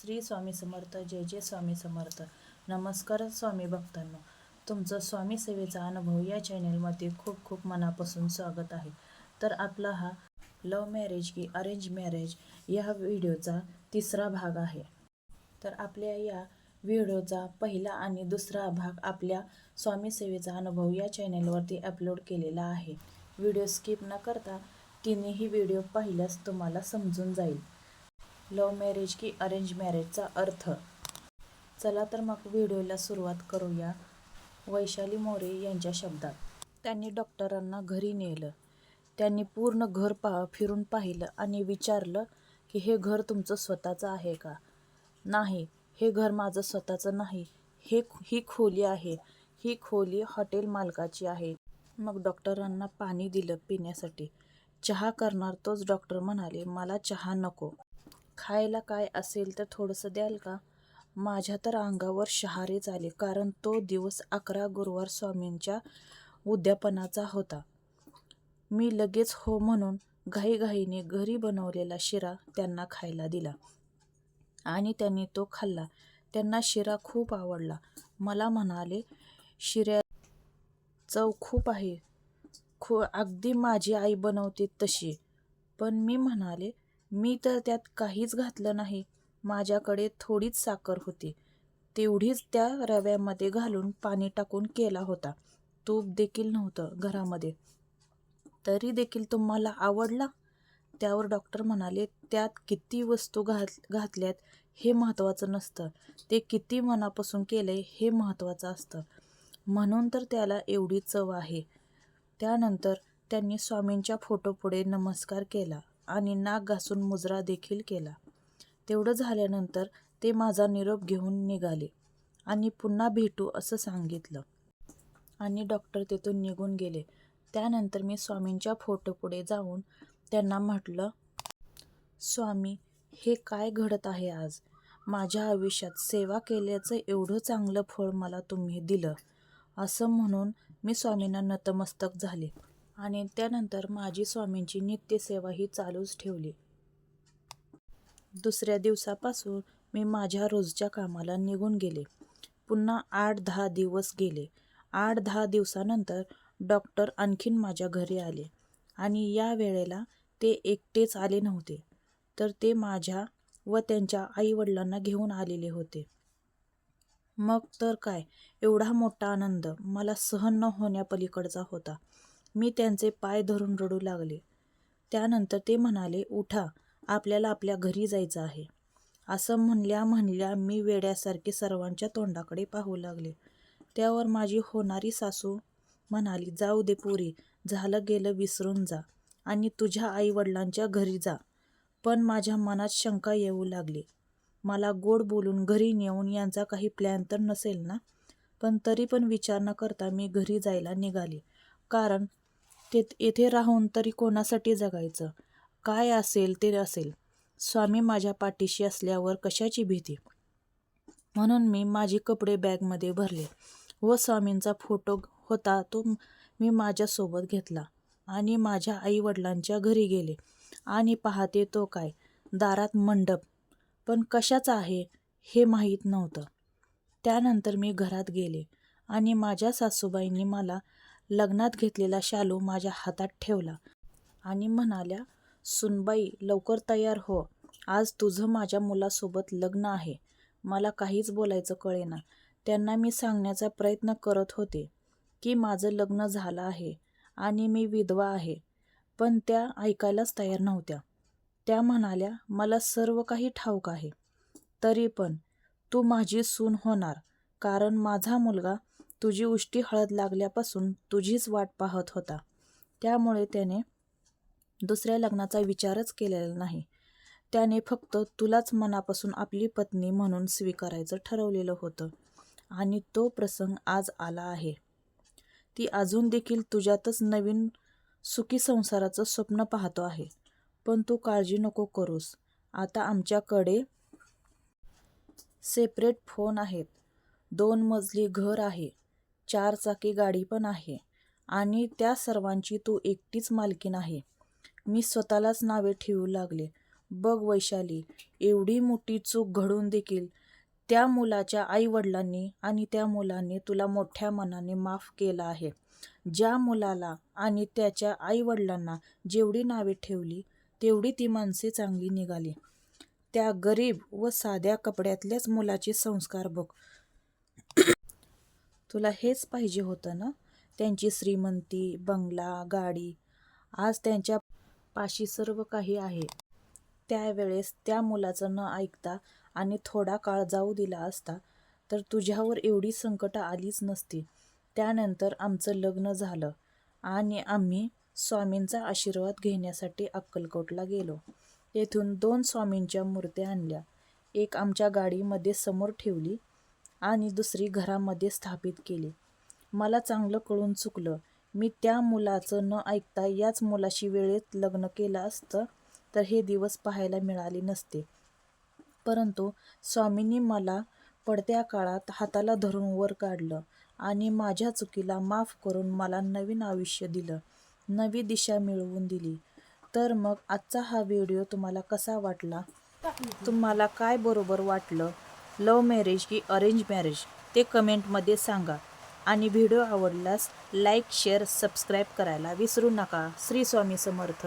श्री स्वामी समर्थ जय जय स्वामी समर्थ. नमस्कार स्वामी भक्तांनो. तुमचं स्वामी सेवेचा अनुभव या चॅनेलमध्ये खूप खूप मनापासून स्वागत आहे. तर आपला हा लव मॅरेज की अरेंज मॅरेज या व्हिडिओचा तिसरा भाग आहे. तर आपल्या या व्हिडिओचा पहिला आणि दुसरा भाग आपल्या स्वामी सेवेचा अनुभव या चॅनेलवरती अपलोड केलेला आहे. व्हिडिओ स्किप न करता तिन्ही व्हिडिओ पाहिल्यास तुम्हाला समजून जाईल. लव मॅरेज की अरेंज मॅरेजचा अर्थ? चला तर मग व्हिडिओला सुरुवात करूया. वैशाली मोरे यांच्या शब्दात. त्यांनी डॉक्टरांना घरी नेलं. त्यांनी पूर्ण घर पा फिरून पाहिलं आणि विचारलं की हे घर तुमचं स्वतःचं आहे का? नाही हे घर माझं स्वतःचं नाही. हे ही खोली आहे. ही खोली हॉटेल मालकाची आहे. मग डॉक्टरांना पाणी दिलं पिण्यासाठी. चहा करणार तोच डॉक्टर म्हणाले मला चहा नको. खायला काय असेल तर थोडंसं द्याल का? माझ्या तर अंगावर शहारे आले कारण तो दिवस अकरा गुरुवार स्वामींच्या उद्यापनाचा होता. मी लगेच हो म्हणून घाईघाईने घरी बनवलेला शिरा त्यांना खायला दिला आणि त्यांनी तो खाल्ला. त्यांना शिरा खूप आवडला. मला म्हणाले शिऱ्या चव खूप आहे. खू अगदी माझी आई बनवते तशी. पण मी म्हणाले मी तर त्यात काहीच घातलं नाही. माझ्याकडे थोडीच साखर होती. तेवढीच त्या रव्यामध्ये घालून पाणी टाकून केला होता. तूप देखील नव्हतं घरामध्ये. तरी देखील तुम्हाला आवडला? त्यावर डॉक्टर म्हणाले त्यात किती वस्तू घात घातल्यात हे महत्त्वाचं नसतं. ते किती मनापासून केलंय हे महत्त्वाचं असतं. म्हणून तर त्याला एवढी चव आहे. त्यानंतर त्यांनी स्वामींच्या फोटोपुढे नमस्कार केला. आणि नाक घासून मुजरा देखील केला. तेवढं झाल्यानंतर ते माझा निरोप घेऊन निघाले आणि पुन्हा भेटू असं सांगितलं. आणि डॉक्टर तिथून निघून गेले. त्यानंतर मी स्वामींच्या फोटोपुढे जाऊन त्यांना म्हटलं स्वामी हे काय घडत आहे आज? माझ्या आयुष्यात सेवा केल्याचं एवढं चांगलं फळ मला तुम्ही दिलं. असं म्हणून मी स्वामींना नतमस्तक झाले. आणि त्यानंतर माझी स्वामींची नित्यसेवा ही चालूच ठेवली. दुसऱ्या दिवसापासून मी माझ्या रोजच्या कामाला निघून गेले. पुन्हा आठ दहा दिवस गेले. आठ दहा दिवसानंतर डॉक्टर आणखीन माझ्या घरी आले आणि या वेळेला ते एकटेच आले नव्हते. तर ते माझ्या व त्यांच्या आईवडिलांना घेऊन आलेले होते. मग तर काय? एवढा मोठा आनंद मला सहन न होण्यापलीकडचा होता. मी त्यांचे पाय धरून रडू लागले. त्यानंतर ते म्हणाले उठा आपल्याला आपल्या घरी जायचं आहे. असं म्हणल्या म्हणल्या मी वेड्यासारखे सर्वांच्या तोंडाकडे पाहू लागले. त्यावर माझी होणारी सासू म्हणाली जाऊ दे पुरी झालं गेलं विसरून जा आणि तुझ्या आईवडिलांच्या घरी जा. पण माझ्या मनात शंका येऊ लागली. मला गोड बोलून घरी नेऊन यांचा काही प्लॅन तर नसेल ना? पण तरी पण विचार न करता मी घरी जायला निघाले. कारण ते येथे राहून तरी कोणासाठी जगायचं? काय असेल ते असेल. स्वामी माझ्या पाठीशी असल्यावर कशाची भीती? म्हणून मी माझे कपडे बॅगमध्ये भरले व स्वामींचा फोटो होता तो मी माझ्यासोबत घेतला आणि माझ्या आईवडिलांच्या घरी गेले आणि पाहते तो काय? दारात मंडप. पण कशाचा आहे हे माहीत नव्हतं. त्यानंतर मी घरात गेले आणि माझ्या सासूबाईंनी मला लग्नात घेतलेला शालू माझ्या हातात ठेवला आणि म्हणाल्या सुनबाई लवकर तयार हो. आज तुझं माझ्या मुलासोबत लग्न आहे. मला काहीच बोलायचं कळेना. त्यांना मी सांगण्याचा प्रयत्न करत होते की माझं लग्न झालं आहे आणि मी विधवा आहे पण त्या ऐकायलाच तयार नव्हत्या. त्या म्हणाल्या मला सर्व काही ठाऊक आहे. तरी पण तू माझी सून होणार कारण माझा मुलगा तुझी उष्टी हळद लागल्यापासून तुझीच वाट पाहत होता. त्यामुळे त्याने दुसऱ्या लग्नाचा विचारच केलेला नाही. त्याने फक्त तुलाच मनापासून आपली पत्नी म्हणून स्वीकारायचं ठरवलेलं होतं आणि तो प्रसंग आज आला आहे. ती अजून देखील तुझ्यातच नवीन सुखी संसाराचं स्वप्न पाहतो आहे. पण तू काळजी नको करूस. आता आमच्याकडे सेपरेट फोन आहेत. दोन मजली घर आहे. चार चाकी गाडी पण आहे. आणि त्या सर्वांची तू एकटीच मालकीन आहे. मी स्वतःलाच नावे ठेवू लागले. बघ वैशाली एवढी मोठी चूक घडून देखील त्या मुलाच्या आईवडिलांनी आणि त्या मुलांनी तुला मोठ्या मनाने माफ केला आहे. ज्या मुलाला आणि त्याच्या आईवडिलांना जेवढी नावे ठेवली तेवढी ती माणसे चांगली निघाली. त्या गरीब व साध्या कपड्यातल्याच मुलाचे संस्कार बघ. तुला हेच पाहिजे होतं ना? त्यांची श्रीमंती बंगला गाडी. आज त्यांच्या पाशी सर्व काही आहे. त्यावेळेस त्या मुलाचं न ऐकता आणि थोडा काळ जाऊ दिला असता तर तुझ्यावर एवढी संकटं आलीच नसती त्यानंतर आमचं लग्न झालं आणि आम्ही स्वामींचा आशीर्वाद घेण्यासाठी अक्कलकोटला गेलो. तेथून दोन स्वामींच्या मूर्त्या आणल्या. एक आमच्या गाडीमध्ये समोर ठेवली आणि दुसरी घरामध्ये स्थापित केली. मला चांगलं कळून चुकलं. मी त्या मुलाचं न ऐकता याच मुलाशी वेळेत लग्न केलं असतं तर हे दिवस पाहायला मिळाले नसते. परंतु स्वामींनी मला पडत्या काळात हाताला धरून वर काढलं आणि माझ्या चुकीला माफ करून मला नवीन आयुष्य दिलं नवी दिशा मिळवून दिली. तर मग आजचा हा व्हिडिओ तुम्हाला कसा वाटला? तुम्हाला काय बरोबर वाटलं? लव मॅरेज की अरेंज मॅरेज ते कमेंटमध्ये सांगा. आणि व्हिडिओ आवडल्यास लाईक शेअर सबस्क्राईब करायला विसरू नका. श्री स्वामी समर्थ.